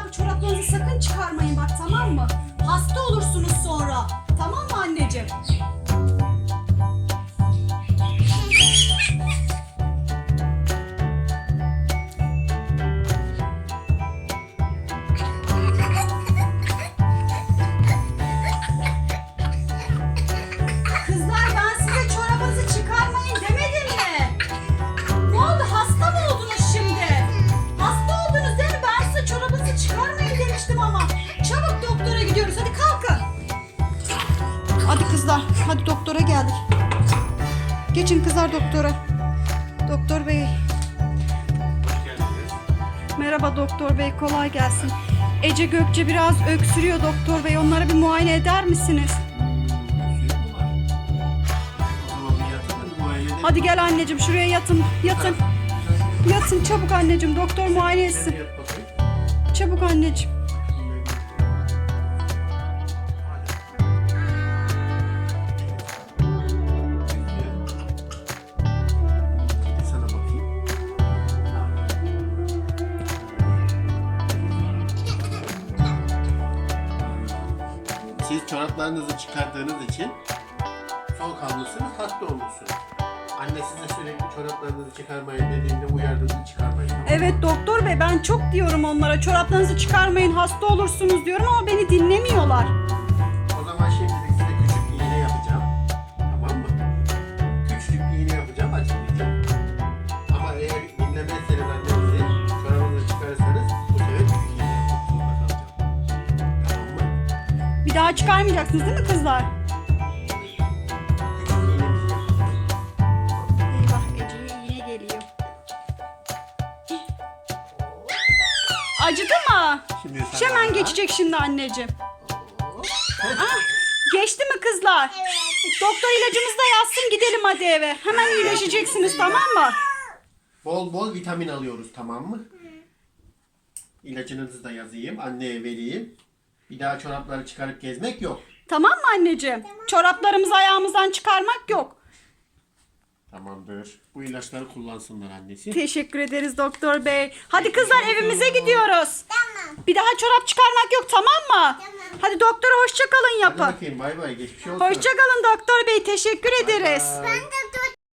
daha çoraplarınızı sakın çıkarmayın bak tamam mı? Hasta olursunuz sonra. Hadi kızlar hadi doktora geldik. Geçin kızlar doktora. Doktor bey. Merhaba doktor bey kolay gelsin. Ece Gökçe biraz öksürüyor doktor bey. Onlara bir muayene eder misiniz? Hadi gel anneciğim şuraya yatın. Yatın. Yatın çabuk anneciğim. Doktor muayene etsin. Çabuk anneciğim. Siz çoraplarınızı çıkardığınız için soğuk almışsınız, hasta olmuşsunuz. Anne size sürekli çoraplarınızı çıkarmayın dediğinde uyardığında çıkarmayın. Evet doktor bey ben çok diyorum onlara. Çoraplarınızı çıkarmayın hasta olursunuz diyorum ama beni dinlemiyorlar. Bir daha çıkarmayacaksınız değil mi kızlar? Eyvah Ece'ye iğne geliyor. Acıdı mı? Şimdi sen Hemen geçecek şimdi anneciğim. Ah, geçti mi kızlar? Doktor ilacımızı da yazsın gidelim hadi eve. Hemen iyileşeceksiniz tamam mı? Bol bol vitamin alıyoruz tamam mı? İlacınızı da yazayım. Anneye vereyim. Bir daha çorapları çıkarıp gezmek yok. Tamam mı anneciğim? Çoraplarımızı ayağımızdan çıkarmak yok. Tamamdır. Bu ilaçları kullansınlar annesi. Teşekkür ederiz doktor bey. Hadi kızlar evimize gidiyoruz. Bir daha çorap çıkarmak yok tamam mı? Hadi doktora hoşça kalın Hadi yapın. bakayım bay bay geçmiş olsun. Hoşça kalın doktor bey. Teşekkür ederiz. Bay. Ben de